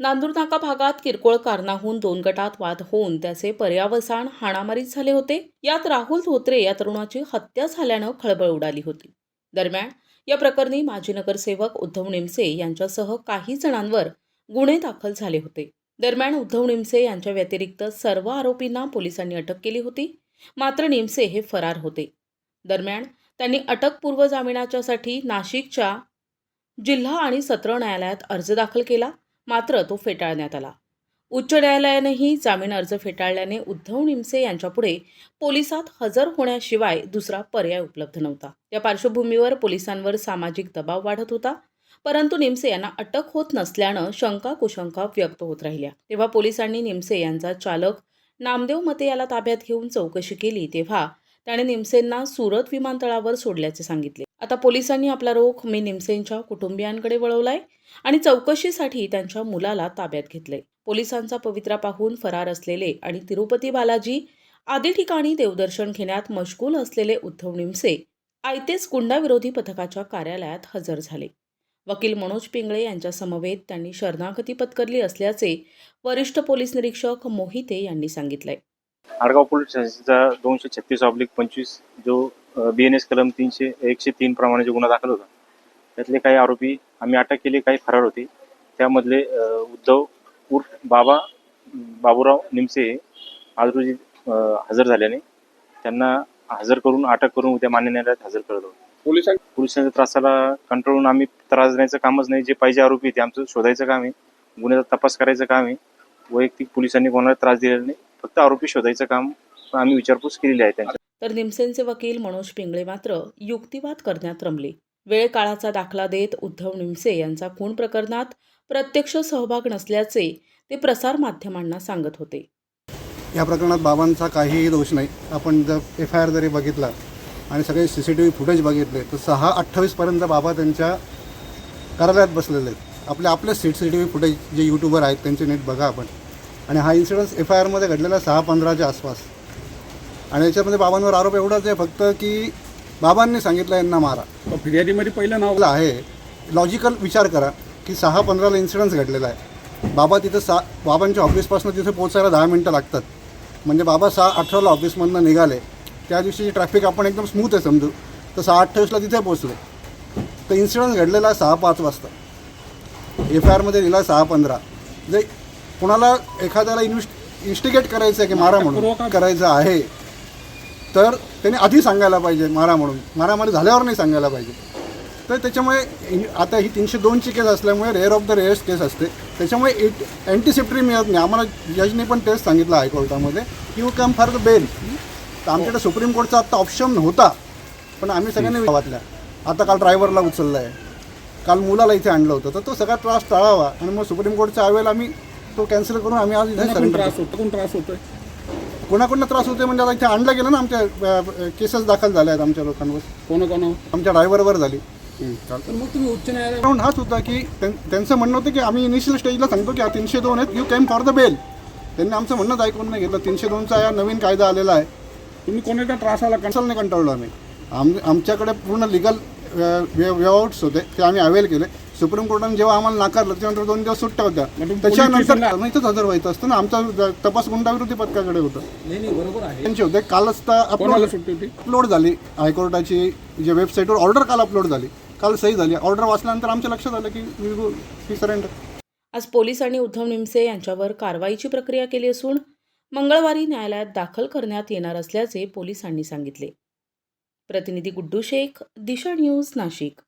नांदूरनाका भागात किरकोळ कारणाहून दोन गटात वाद होऊन त्याचे पर्यावसान हाणामारीत झाले होते. यात राहुल धोत्रे या तरुणाची हत्या झाल्यानं खळबळ उडाली होती. दरम्यान या प्रकरणी माजी नगरसेवक उद्धव निमसे यांच्यासह काही जणांवर गुन्हे दाखल झाले होते. दरम्यान उद्धव निमसे यांच्या व्यतिरिक्त सर्व आरोपींना पोलिसांनी अटक केली होती. मात्र निमसे हे फरार होते. दरम्यान त्यांनी अटकपूर्व जामिनाच्यासाठी नाशिकच्या जिल्हा आणि सत्र न्यायालयात अर्ज दाखल केला. मात्र तो फेटाळण्यात आला. उच्च न्यायालयानेही जामीन अर्ज फेटाळल्याने उद्धव निमसे यांच्यापुढे पोलिसात हजर होण्याशिवाय दुसरा पर्याय उपलब्ध नव्हता. या पार्श्वभूमीवर पोलिसांवर सामाजिक दबाव वाढत होता परंतु निमसे यांना अटक होत नसल्यानं शंका कुशंका व्यक्त होत राहिल्या. तेव्हा पोलिसांनी निमसे यांचा चालक नामदेव मते याला ताब्यात घेऊन चौकशी केली तेव्हा त्याने निमसेंना सुरत विमानतळावर सोडल्याचे सांगितले. आता पोलिसांनी आपला रोख मी निमसेंच्या कुटुंबियांकडे वळवलाय आणि चौकशीसाठी त्यांच्या मुलाला ताब्यात घेतले पोलिसांचा पवित्रा पाहून फरार असलेले आणि तिरुपती बालाजी आदी ठिकाणी देवदर्शन घेण्यात मशगूल असलेले उद्धव निमसे आयतेच गुंडाविरोधी पथकाच्या कार्यालयात हजर झाले. वकील मनोज पिंगळे यांच्या समवेत त्यांनी शरणागती पत्करली असल्याचे वरिष्ठ पोलीस निरीक्षक मोहिते यांनी सांगितले आडगाव पोलीस स्टेशनचा दोनशे छत्तीस ऑब्लिक पंचवीस जो बी एन एस कलम तीनशे एकशे तीन प्रमाणे जो गुन्हा दाखल होता त्यातले काही आरोपी आम्ही अटक केले काही फरार होते. त्यामधले उद्धव उर्फ बाबा बाबूराव निमसे आज रोजी हजर झाल्याने त्यांना हजर करून अटक करून उद्या मान्य न्यायालयात हजर करत आहोत. पोलिसां पोलिसांच्या त्रासाला कंट्रोलून आम्ही त्रास देण्याचं कामच नाही. जे पाहिजे आरोपी ते आमचं शोधायचं काम आहे. गुन्ह्याचा तपास करायचं काम आहे. वैयक्तिक पोलिसांनी कोणाला त्रास दिलेला नाही. फक्त आरोपी शोधायचं काम आम्ही विचारपूस केलेली आहे त्यांच्या तर निमसेंचे वकील मनोज पिंगळे मात्र युक्तिवाद करण्यात रमले. वेळ काळाचा दाखला देत उद्धव निमसे यांचा खून प्रकरणात प्रत्यक्ष सहभाग नसल्याचे ते प्रसारमाध्यमांना सांगत होते. या प्रकरणात बाबांचा काहीही दोष नाही. आपण जर एफ आय आर जरी बघितला आणि सगळे C C T V footage बघितले तर सहा अठ्ठावीसपर्यंत बाबा त्यांच्या कार्यालयात बसलेले आहेत. आपले आपले C C T V footage जे यूट्यूबर आहेत त्यांचे नीट बघा आपण. आणि हा इन्सिडन्स एफ आय आरमध्ये घडलेला सहा पंधराच्या आसपास. आणि याच्यामध्ये बाबांवर आरोप एवढाच आहे फक्त की बाबांनी सांगितलं यांना मारा. फिर्यादीमध्ये पहिलं नाव आहे. लॉजिकल विचार करा की सहा पंधराला इन्सिडन्स घडलेला आहे. बाबा तिथं सा बाबांच्या ऑफिसपासून तिथे पोचायला दहा मिनटं लागतात. म्हणजे बाबा सहा अठराला ऑफिसमधनं निघाले. त्या दिवशीची ट्रॅफिक आपण एकदम स्मूथ आहे समजू. तर सहा अठ्ठावीसला तिथे पोचले तर इन्सिडन्स घडलेला आहे सहा पाच वाजता. एफ आय आरमध्ये दिला सहा पंधरा. जे कोणाला एखाद्याला इन्व्हेस्ट इन्स्टिगेट करायचं आहे की मारा म्हणून करायचं आहे. तर त्याने आधी सांगायला पाहिजे मारा म्हणून. मारामारी झाल्यावर नाही सांगायला पाहिजे. तर त्याच्यामुळे आता ही तीनशे दोनची केस असल्यामुळे rare of the rares case असते. त्याच्यामुळे इट अँटिसिप्टरी मिळत नाही आम्हाला जजने पण तेच सांगितलं हायकोर्टामध्ये you come for the bail तर आमच्याकडे सुप्रीम कोर्टचा आत्ता ऑप्शन होता पण आम्ही सगळ्यांनी गावातल्या आता काल ड्रायव्हरला उचललं आहे काल मुलाला इथे आणलं होतं. तर तो सगळा त्रास टाळावा. आणि मग सुप्रीम कोर्टच्या अवेळेला आम्ही तो कॅन्सल करून आम्ही आज इथे त्रास होतो? कोण त्रास होतोय? कोणाकडनं त्रास होते म्हणजे आता इथे आणलं गेलं ना आमच्या केसेस दाखल झाल्या आहेत आमच्या लोकांवर. कोण कोण आमच्या ड्रायव्हरवर झाली. तर मग तुम्ही उच्च न्यायालय हाच होता की त्यां- त्यांचं म्हणणं होतं की आम्ही इनिशियल स्टेजला सांगतो की हा तीनशे दोन आहेत you come for the bail त्यांनी आमचं म्हणणंच ऐकून नाही घेतलं. तीनशे दोनचा या नवीन कायदा आलेला आहे. तुम्ही कोणाच्या त्रासाला कन्सलने कंटाळलो आम्ही? आम आमच्याकडे पूर्ण लिगल वेआउट्स होते ते आम्ही अवेल केले. सुप्रीम कोर्टाने जेव्हा आम्हाला नाकारलं त्याच्यानंतर दोन दिवस सुट्ट्या होत्या. त्याच्यानंतर पोलीस इथंच हजर व्हायचं असतं ना. आमचा तपास गुंडाविरोधी पथकाकडे होतं. नाही नाही बरोबर आहे. त्यांचे होते. कालच तर अपलोड सुट्टी होती? अपलोड झाली. हायकोर्टाची जे वेबसाईटवर ऑर्डर काल अपलोड झाली. काल सही झाली. ऑर्डर वाचल्यानंतर आमच्या लक्षात आलं की वी सरेंडर आज पोलिसांनी उद्धव निमसे यांच्यावर कारवाईची प्रक्रिया केली असून मंगळवारी न्यायालयात दाखल करण्यात येणार असल्याचे पोलिसांनी सांगितले. प्रतिनिधी गुड्डू शेख दिशा न्यूज नाशिक.